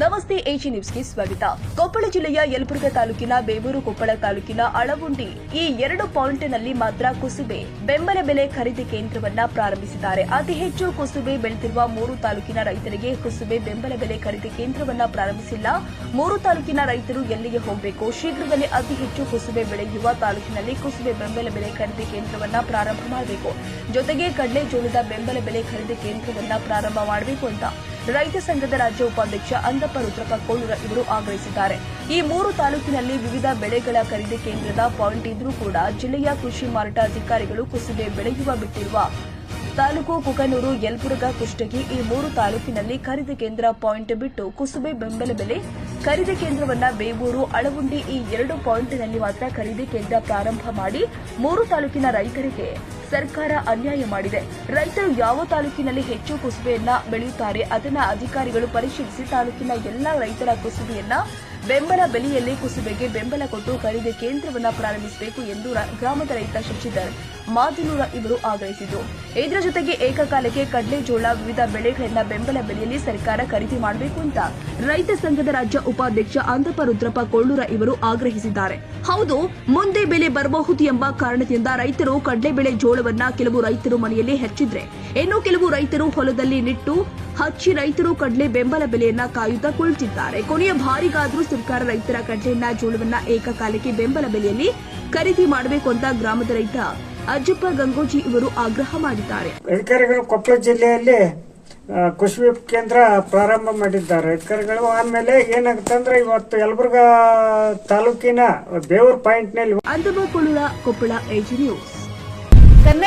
ನಮಸ್ತೆ ಎಜಿ ನ್ಯೂಸ್ಗೆ ಸ್ವಾಗತ. ಕೊಪ್ಪಳ ಜಿಲ್ಲೆಯ ಯಲಬುರ್ಗಾ ತಾಲೂಕಿನ ಬೇವೂರು ಕೊಪ್ಪಳ ತಾಲೂಕಿನ ಅಳಗುಂಡಿ ಈ ಎರಡು ಪಾಯಿಂಟ್ನಲ್ಲಿ ಮಾತ್ರ ಕುಸುಬೆ ಬೆಂಬಲ ಬೆಲೆ ಖರೀದಿ ಕೇಂದ್ರವನ್ನ ಪ್ರಾರಂಭಿಸಿದ್ದಾರೆ. ಅತಿ ಹೆಚ್ಚು ಕುಸುಬೆ ಬೆಳೆದಿರುವ ಮೂರು ತಾಲೂಕಿನ ರೈತರಿಗೆ ಕುಸುಬೆ ಬೆಂಬಲ ಬೆಲೆ ಖರೀದಿ ಕೇಂದ್ರವನ್ನ ಪ್ರಾರಂಭಿಸಿಲ್ಲ. ಮೂರು ತಾಲೂಕಿನ ರೈತರು ಎಲ್ಲಿಗೆ ಹೋಗಬೇಕು? ಶೀಘ್ರದಲ್ಲೇ ಅತಿ ಹೆಚ್ಚು ಕುಸುಬೆ ಬೆಳೆಯುವ ತಾಲೂಕಿನಲ್ಲಿ ಕುಸುಬೆ ಬೆಂಬಲ ಬೆಲೆ ಖರೀದಿ ಕೇಂದ್ರವನ್ನ ಪ್ರಾರಂಭ ಮಾಡಬೇಕು. ಜೊತೆಗೆ ಕಡಲೆ ಜೋಳದ ಬೆಂಬಲ ಬೆಲೆ ಖರೀದಿ ಕೇಂದ್ರವನ್ನ ಪ್ರಾರಂಭ ಮಾಡಬೇಕು ಅಂತ ರೈತ ಸಂಘದ ರಾಜ್ಯ ಉಪಾಧ್ಯಕ್ಷ ಅಂದಪ್ಪ ರುದ್ರಪ್ಪ ಕೋಳೂರ ಇವರು ಆಗ್ರಹಿಸಿದ್ದಾರೆ. ಈ ಮೂರು ತಾಲೂಕಿನಲ್ಲಿ ವಿವಿಧ ಬೆಳೆಗಳ ಖರೀದಿ ಕೇಂದ್ರದ ಪಾಯಿಂಟ್ ಇದ್ರೂ ಕೂಡ ಜಿಲ್ಲೆಯ ಕೃಷಿ ಮಾರಾಟ ಅಧಿಕಾರಿಗಳು ಕುಸಿದೆ ಬೆಳೆಯುವ ಬಿಟ್ಟಿರುವ ತಾಲೂಕು ಕುಕನೂರು ಯಲಬುರ್ಗಾ ಕುಷ್ಟಗಿ ಈ ಮೂರು ತಾಲೂಕಿನಲ್ಲಿ ಖರೀದಿ ಕೇಂದ್ರ ಪಾಯಿಂಟ್ ಬಿಟ್ಟು ಕುಸುಬೆ ಬೆಂಬಲ ಬೆಲೆ ಖರೀದಿ ಕೇಂದ್ರವನ್ನ ಬೇವೂರು, ಅಳಗುಂಡಿ ಈ ಎರಡು ಪಾಯಿಂಟ್ನಲ್ಲಿ ಮಾತ್ರ ಖರೀದಿ ಕೇಂದ್ರ ಪ್ರಾರಂಭ ಮಾಡಿ ಮೂರು ತಾಲೂಕಿನ ರೈತರಿಗೆ ಸರ್ಕಾರ ಅನ್ಯಾಯ ಮಾಡಿದೆ. ರೈತರು ಯಾವ ತಾಲೂಕಿನಲ್ಲಿ ಹೆಚ್ಚು ಕುಸುಬೆಯನ್ನ ಬೆಳೆಯುತ್ತಾರೆ, ಅದನ್ನ ಅಧಿಕಾರಿಗಳು ಪರಿಶೀಲಿಸಿ ತಾಲೂಕಿನ ಎಲ್ಲಾ ರೈತರ ಕುಸುಬೆಯನ್ನ ಬೆಂಬಲ ಬೆಲೆಯಲ್ಲಿ ಕುಸುಬೆಗೆ ಬೆಂಬಲ ಕೊಟ್ಟು ಖರೀದಿ ಕೇಂದ್ರವನ್ನ ಪ್ರಾರಂಭಿಸಬೇಕು ಎಂದು ಗ್ರಾಮದ ರೈತ ಶಶಿಧರ್, ಮಾದನೂರ ಇವರು ಆಗ್ರಹಿಸಿದರು. ಇದರ ಜೊತೆಗೆ ಏಕಕಾಲಕ್ಕೆ ಕಡಲೆ ಜೋಳ ವಿವಿಧ ಬೆಳೆಗಳನ್ನ ಬೆಂಬಲ ಬೆಲೆಯಲ್ಲಿ ಸರ್ಕಾರ ಖರೀದಿ ಮಾಡಬೇಕು ಅಂತ ರೈತ ಸಂಘದ ರಾಜ್ಯ ಉಪಾಧ್ಯಕ್ಷ ಅಂದಪ್ಪ ರುದ್ರಪ್ಪ ಕೊಳ್ಳೂರ ಇವರು ಆಗ್ರಹಿಸಿದ್ದಾರೆ. ಹೌದು, ಮುಂದೆ ಬೆಲೆ ಬರಬಹುದು ಎಂಬ ಕಾರಣದಿಂದ ರೈತರು ಕಡಲೆಬೇಳೆ ಜೋಳವನ್ನ ಕೆಲವು ರೈತರು ಮನೆಯಲ್ಲಿ ಹೆಚ್ಚಿದ್ರೆ, ಇನ್ನು ಕೆಲವು ರೈತರು ಹೊಲದಲ್ಲಿ ನಿಟ್ಟು ಹಚ್ಚಿ ರೈತರು ಕಡಲೆ ಬೆಂಬಲ ಬೆಲೆಯನ್ನ ಕಾಯುತ್ತಾ ಕುಳಿತಿದ್ದಾರೆ. ಕೊನೆಯ ಬಾರಿಗಾದ್ರೂ ಸರ್ಕಾರ ರೈತರ ಕಡಲೆಯನ್ನ ಜೋಳವನ್ನ ಏಕಕಾಲಕ್ಕೆ ಬೆಂಬಲ ಬೆಲೆಯಲ್ಲಿ ಖರೀದಿ ಮಾಡಬೇಕು ಅಂತ ಗ್ರಾಮದ ರೈತ ಅಜ್ಜಪ್ಪ ಗಂಗೋಜಿ ಇವರು ಆಗ್ರಹ ಮಾಡಿದ್ದಾರೆ. ರೈತರುಗಳು ಕೊಪ್ಪಳ ಜಿಲ್ಲೆಯಲ್ಲಿ ಕೃಷಿ ಕೇಂದ್ರ ಪ್ರಾರಂಭ ಮಾಡಿದ್ದಾರೆ. ರೈತರುಗಳು ಆಮೇಲೆ ಏನಾಗುತ್ತಂದ್ರೆ ಇವತ್ತು ಯಲಬುರ್ಗಾ ತಾಲೂಕಿನ ಬೇವೂರ್ ಪಾಯಿಂಟ್ನಲ್ಲಿ ಅಂದಮ Koppal Koppal A G news.